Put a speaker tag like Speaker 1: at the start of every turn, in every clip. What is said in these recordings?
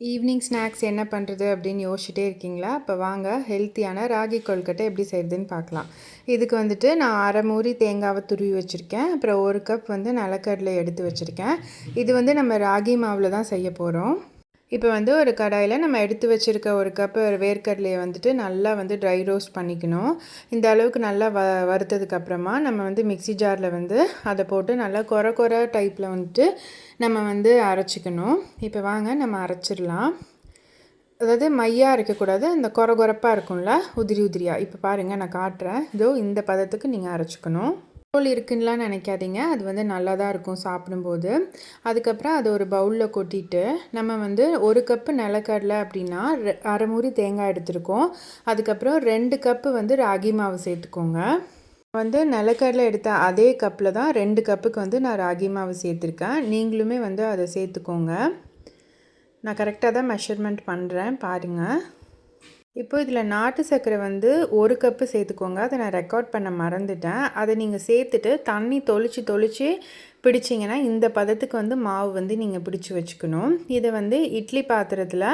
Speaker 1: Evening snacks என்ன பண்ணுறது அப்படின்னு யோசிச்சுட்டே இருக்கீங்களா? இப்போ வாங்க ஹெல்த்தியான ராகி கொழுக்கட்டை எப்படி செய்கிறதுன்னு பார்க்கலாம். இதுக்கு வந்துட்டு நான் அரை மூடி தேங்காவை துருவி வச்சுருக்கேன். அப்புறம் ஒரு கப் வந்து நிலக்கடலை எடுத்து வச்சுருக்கேன். இது வந்து நம்ம ராகி மாவில் தான் செய்ய போகிறோம் இப்போ வந்து ஒரு கடாயில் நம்ம எடுத்து வச்சுருக்க ஒரு கப்பு வேர்க்கடலையை வந்துட்டு நல்லா வந்து ட்ரை ரோஸ்ட் பண்ணிக்கணும். இந்த அளவுக்கு நல்லா வ வறுத்ததுக்கப்புறமா நம்ம வந்து மிக்சி ஜாரில் வந்து அதை போட்டு நல்லா குறை குறை டைப்பில் வந்துட்டு நம்ம வந்து அரைச்சிக்கணும். இப்போ வாங்க நம்ம அரைச்சிடலாம். அதாவது மையாக இருக்கக்கூடாது அந்த குறை குறைப்பாக இருக்கும்ல உதிரி உதிரியாக இப்போ பாருங்கள் நான் காட்டுறேன். இதோ இந்த பதத்துக்கு நீங்கள் அரைச்சிக்கணும். தோல் இருக்குன்னுலாம் நினைக்காதீங்க. அது வந்து நல்லா தான் இருக்கும் சாப்பிடும்போது. அதுக்கப்புறம் அதை ஒரு பவுலில் கொட்டிட்டு நம்ம வந்து ஒரு கப்பு நிலக்கடலை அப்படின்னா அரை மூடி தேங்காய் எடுத்துருக்கோம். அதுக்கப்புறம் ரெண்டு கப்பு வந்து ராகி மாவு சேர்த்துக்கோங்க. வந்து நிலக்கடலை எடுத்த அதே கப்பில் தான் ரெண்டு கப்புக்கு வந்து நான் ராகி மாவு சேர்த்துருக்கேன். நீங்களுமே வந்து அதை சேர்த்துக்கோங்க. நான் கரெக்டாக தான் மெஷர்மெண்ட் பண்ணுறேன் பாருங்கள் இப்போ இதில் நாட்டு சர்க்கரை வந்து ஒரு கப்பு சேர்த்துக்கோங்க. அதை நான் ரெக்கார்ட் பண்ண மறந்துட்டேன். அதை நீங்கள் சேர்த்துட்டு தண்ணி தொளிச்சு தொளிச்சு பிடிச்சிங்கன்னா இந்த பதத்துக்கு வந்து மாவு வந்து நீங்கள் பிடிச்சி வச்சுக்கணும். இதை வந்து இட்லி பாத்திரத்தில்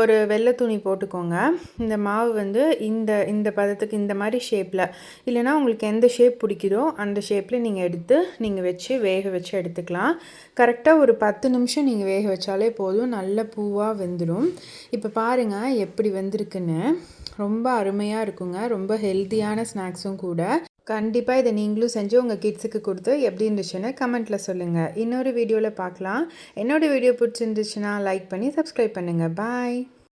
Speaker 1: ஒரு வெள்ளை துணி போட்டுக்கோங்க. இந்த மாவு வந்து இந்த இந்த பதத்துக்கு இந்த மாதிரி ஷேப்பில் இல்லைனா உங்களுக்கு எந்த ஷேப் பிடிக்குதோ அந்த ஷேப்பில் நீங்கள் எடுத்து நீங்கள் வச்சு வேக வச்சு எடுத்துக்கலாம். கரெக்டாக ஒரு பத்து நிமிஷம் நீங்கள் வேக வச்சாலே போதும். நல்ல பூவாக வெந்துடும் இப்போ பாருங்கள் எப்படி வெந்திருக்குன்னு. ரொம்ப அருமையாக இருக்குங்க. ரொம்ப ஹெல்த்தியான ஸ்நாக்ஸும் கூட. கண்டிப்பாக இதை நீங்களும் செஞ்சு உங்கள் கிட்ஸுக்கு கொடுத்து எப்படி இருந்துச்சுன்னு கமெண்ட்டில் சொல்லுங்கள் இன்னொரு வீடியோவில் பார்க்கலாம். என்னோடய வீடியோ பிடிச்சிருந்துச்சுன்னா லைக் பண்ணி சப்ஸ்கிரைப் பண்ணுங்கள் பாய்